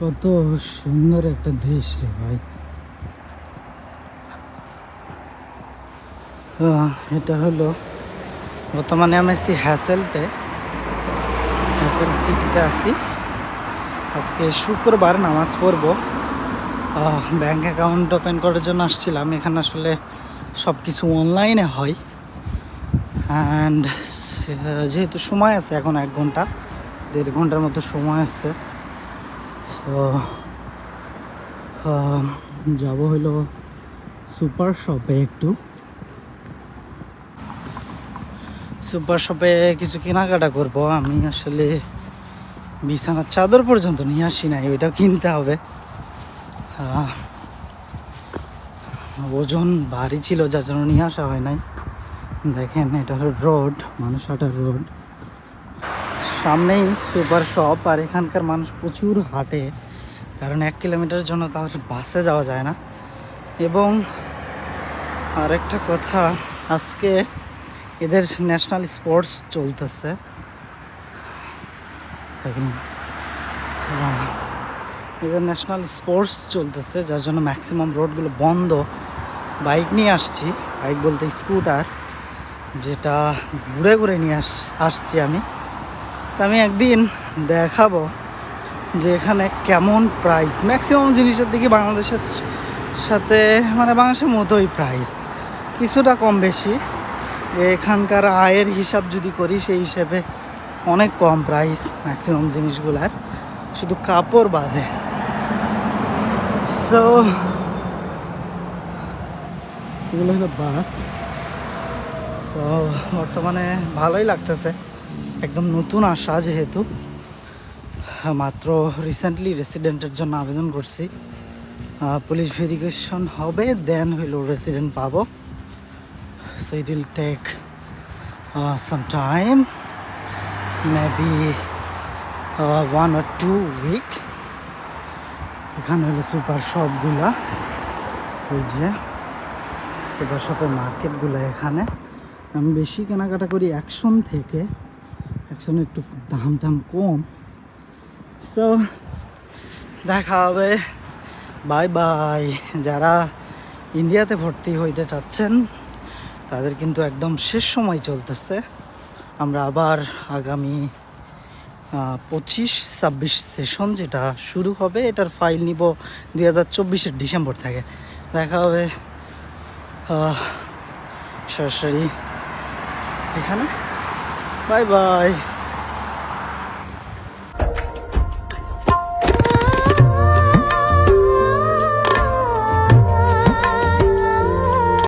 কত সুন্দর একটা দেশ রে ভাই। এটা হলো বর্তমানে আমি আছি হ্যাসেলটে। হ্যাসেল সিটিতে আছি। আজকে শুক্রবার নামাজ পড়ব। ব্যাঙ্ক অ্যাকাউন্ট ওপেন করার জন্য আসছিলাম। এখানে আসলে সব কিছু অনলাইনে হয়। অ্যান্ড যেহেতু সময় আছে এখন এক ঘণ্টা, দেড় ঘণ্টার মতো সময় আছে। যাব হলো সুপার শপে একটু। সুপার শপে কিছু কেনাকাটা করব। আমি আসলে বিছানার চাদর পর্যন্ত নিয়ে আসি নাই, ওইটাও কিনতে হবে। ওজন ভারী ছিল, যার জন্য নিয়ে আসা হয় নাই। দেখেন, এটা হলো রোড, মানুষ রোড। সামনেই সুপার শপ আর এখানকার মানুষ প্রচুর হাঁটে। কারণ এক কিলোমিটারের জন্য তাহলে বাসে যাওয়া যায় না। এবং আরেকটা কথা, আজকে এদের ন্যাশনাল স্পোর্টস চলতেছে. এদের ন্যাশনাল স্পোর্টস চলতেছে, যার জন্য ম্যাক্সিমাম রোডগুলো বন্ধ। বাইক নিয়ে আসছি, বাইক বলতে স্কুটার, যেটা ঘুরে ঘুরে নিয়ে আস, আসছি আমি। আমি একদিন দেখাবো যে এখানে কেমন প্রাইস ম্যাক্সিমাম জিনিসের দিকে বাংলাদেশের সাথে মানে বাংলাদেশের মতোই প্রাইস কিছুটা কম বেশি। এখানকার আয়ের হিসাব যদি করি, সেই হিসেবে অনেক কম প্রাইস ম্যাক্সিমাম জিনিসগুলার। শুধু কাপড় বাদে। সো এগুলো হলো বাস সো বর্তমানে ভালোই লাগতেছে। একদম নতুন আসা যেহেতু, মাত্র রিসেন্টলি রেসিডেন্টের জন্য আবেদন করছি। পুলিশ ভেরিফিকেশন হবে দেন হইল রেসিডেন্ট পাবো। So it will take some time maybe one or two week এখানে হলো সুপার শপগুলা ওই যে সুপার শপের মার্কেটগুলো এখানে। আমি বেশি কেনাকাটা করি অ্যাকশন থেকে অ্যাকশনে একটু দাম টাম কম। সো দেখা হবে। বাই বাই যারা ইন্ডিয়াতে ভর্তি হইতে চাচ্ছেন, তাদের কিন্তু একদম শেষ সময় চলতেছে। আমরা আবার আগামী পঁচিশ, ছাব্বিশ সেশন যেটা শুরু হবে, এটার ফাইল নিব দুই হাজার চব্বিশের ডিসেম্বর থেকে। দেখা হবে। সরাসরি এখানে। Bye bye